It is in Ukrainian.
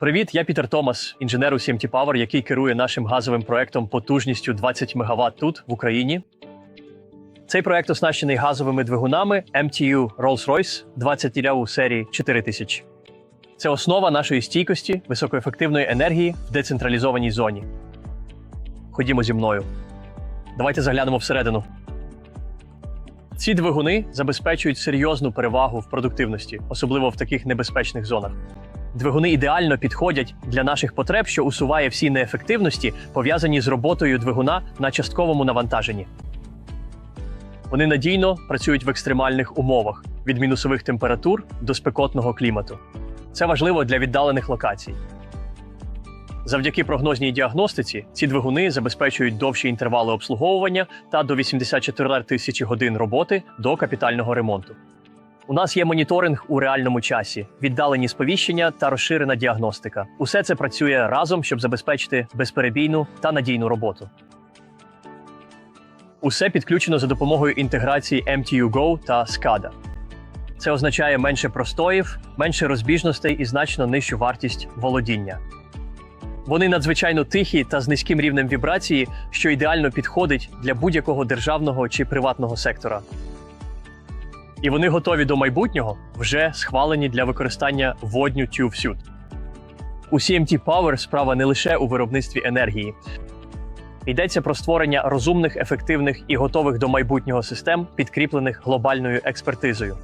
Привіт, я Пітер Томас, інженер у CMT Power, який керує нашим газовим проектом потужністю 20 МВт тут, в Україні. Цей проект оснащений газовими двигунами MTU Rolls-Royce 20 у серії 4000. Це основа нашої стійкості високоефективної енергії в децентралізованій зоні. Ходімо зі мною. Давайте заглянемо всередину. Ці двигуни забезпечують серйозну перевагу в продуктивності, особливо в таких небезпечних зонах. Двигуни ідеально підходять для наших потреб, що усуває всі неефективності, пов'язані з роботою двигуна на частковому навантаженні. Вони надійно працюють в екстремальних умовах від мінусових температур до спекотного клімату. Це важливо для віддалених локацій. Завдяки прогнозній діагностиці ці двигуни забезпечують довші інтервали обслуговування та до 84 тисячі годин роботи до капітального ремонту. У нас є моніторинг у реальному часі, віддалені сповіщення та розширена діагностика. Усе це працює разом, щоб забезпечити безперебійну та надійну роботу. Усе підключено за допомогою інтеграції MTU Go та SCADA. Це означає менше простоїв, менше розбіжностей і значно нижчу вартість володіння. Вони надзвичайно тихі та з низьким рівнем вібрації, що ідеально підходить для будь-якого державного чи приватного сектора. І вони готові до майбутнього, вже схвалені для використання водню всюд. У CMT Power справа не лише у виробництві енергії. Йдеться про створення розумних, ефективних і готових до майбутнього систем, підкріплених глобальною експертизою.